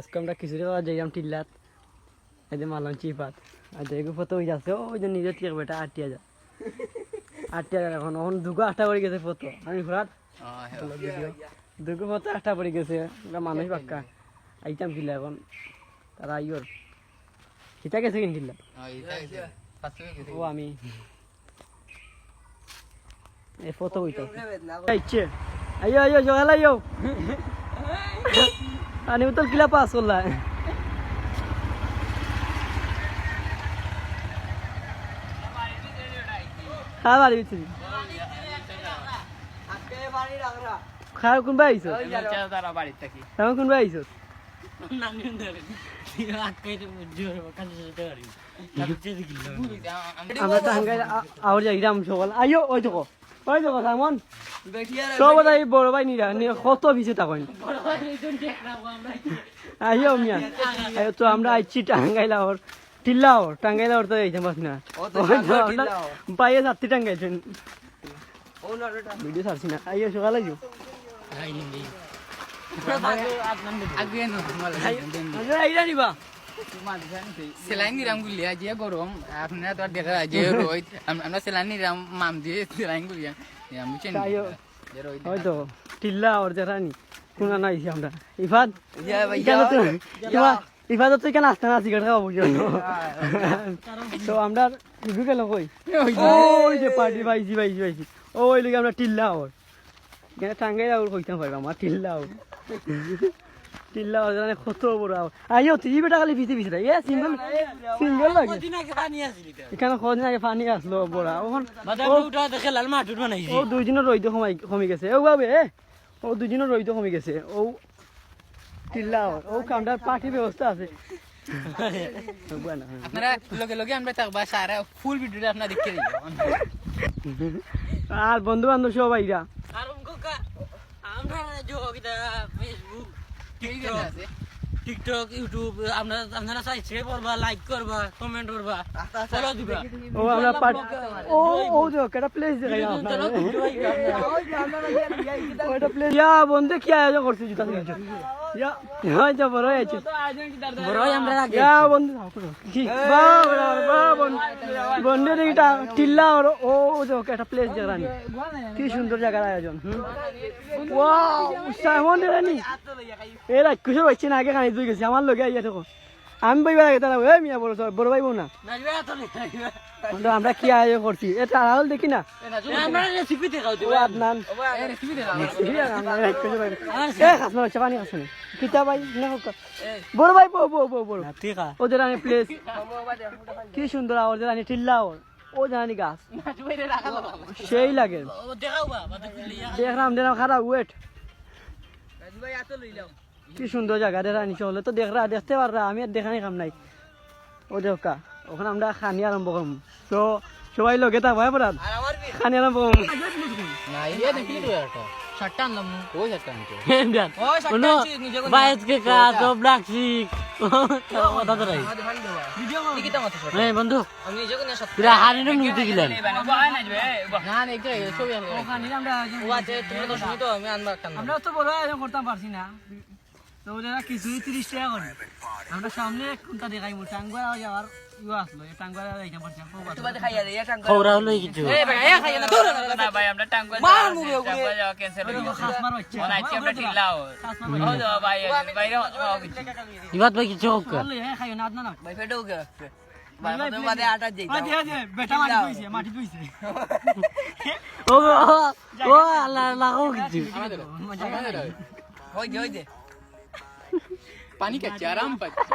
আজকে আমরা খিচুড়ি খাওয়া যাইলাম টিল্লাত। এই যে মালাম চিপাত আর দেখো ফটো হয়ে যাচ্ছে ওই যে নিজের থেকে বেটা, আটটি হাজার। আটটি হাজার এখন। এখন দুগো আটটা পড়ে গেছে ফটো। আমি ঘোরাত দুগো ফটো আটটা পড়ে গেছে। ওরা মানুষ পাক্কা। আইতাম কিলা এখন। তারা আইয়র কিতা গেছে কিন কিলা ও, আমি। এই ফটো হইতো ইচ্ছে আইয়ো আইয়ো জগাল அனிமத்தல் கிலப்பா சொல்ல খাওয়ালি বিচুরি খাওয়া কোন বাই আইছো আমি কোন বাই আইছো আমরা তো হাঙ্গাই আওয়াজ আইরাম সকল। আইও ওই তো ওই দেখো সামন সব তাই বড় ভাই নিরা কত ভিজে তখন আইও মিয়া তো আমরা আইছি টাঙ্গাইলা ওর টিল্লাও টাঙ্গাইলা ওর তো এই জামাস না বাইরে সাতটি টাঙ্গাইছেন ভিডিও ছাড়ছি না। আইও সকাল আইও আইরা নিবা। সেলাইন দিলাম গুলি আজকে গরম আপনারা তো আর দেখা রোহিত আমরা সেলাইন দিলাম মাম দিয়ে সেলাইন গুলি আমি চেন হয়তো টিল্লা ওর যারা নি কোনা না আইছি আমরা ইফাদ ইফাদ তো কেন আসতে না সিগারেট খাওয়া বুঝো তো আমরা রিভিউ গেল কই ওই যে পার্টি পাইছি পাইছি পাইছি ওই লিগে আমরা টিল্লা ওর কেন টাঙ্গাই আউর কইতাম পারবা আমার টিল্লা ওর টিল্লা ওর জানে কত বড় আইও তুই বেটা খালি ভিতরে ভিতরে এ সিঙ্গল সিঙ্গল লাগে? এখানে কদিন আগে পানি আসলো বড়। ওখান ও দুই দিনের রইতে কমাই কমি গেছে। ও বাবে ও দুই দিনের রইতে কমি গেছে। ও টিল্লা ও কামটার পার্টি ব্যবস্থা আছে। আপনারা লগে লগে আমরা থাকবা সারা ফুল ভিডিওটা আপনারা দেখতে আর বন্ধু বান্ধব সবাই এরা টিকটক ইউটিউব আপনারা আপনারা চাইছে করবা লাইক করবা কমেন্ট করবা ফলো দিবা। ও আমরা পার্টি ও ও যে কেটা প্লেস দেখাই আপনারা। ওটা প্লেস ইয়া বন্ধু কি আয়োজন করছে জুতা কিনছো ইয়া হয় যা বড় আছে বড় আমরা ইয়া বন্ধু। কি? বা বড় বা বন্ধু বন্ধু এটা টিল্লা ও যে একটা প্লেস জায়গা কি সুন্দর জায়গার আয়োজন ওয়া উৎসাহ মন্দির রানি। এরা কিছু পাচ্ছি না, আগে খানি দুই গেছি, আমার লগে আইয়া দেখো। আমি বইবা লাগে তারা এ মিয়া বড় বড় ভাই বোন না আমরা কি আয়োজন করছি? এটা আড়াল দেখি না। আদনান। পানি কিতা ভাই না বড় ভাই বউ বউ বউ বড়। ঠিক আছে ওদের প্লেস কি সুন্দর ওদের আনি টিল্লা ওর ও জানি গাছ। সেই লাগে। দেখলাম খারাপ ওয়েট কি সুন্দর জায়গা রে রানি চলে। তো দেখরা দেখতে পাররা আমি আর দেখানি কাম নাই। ও দেখা ওখানে আমরা খানি আরম্ভ করব তো সবাই লগে তা ভয় পড়ান খানি আরম্ভ করব না ইয়ে দেখি তো একটা। শার্টটা আনলাম ও শার্টটা আনছো বাইশ কে কাজ ও ব্ল্যাক সিক কথা তো রাই বন্ধু তুই হারি না নিতে গেলেন না না একটু ছবি আনব আমরা তো বড় আয়োজন করতাম পারছি না। তো ওরা কিছুই তিরিশ টাকা করে আমরা সামনে কোনটা দেখাই মোট টাঙ্গুয়া যাওয়ার ইয়ে আসলো টাঙ্গুয়া যাইতাম পারছি খবরা হলো কিছু ভাই আমরা টাঙ্গুয়া টাঙ্গুয়া যাওয়া ক্যান্সেল হয়ে গেছে। খাসমার হচ্ছে মনে আছে আমরা টিল্লাও ভাই বাইরে ইবাদ ভাই কিছু হোক। হ্যাঁ খাইও না না বেটা মাটি ধুইছে ও ও আল্লাহ লাগাও কিছু। পানি খাচ্ছে আরাম পাচ্ছে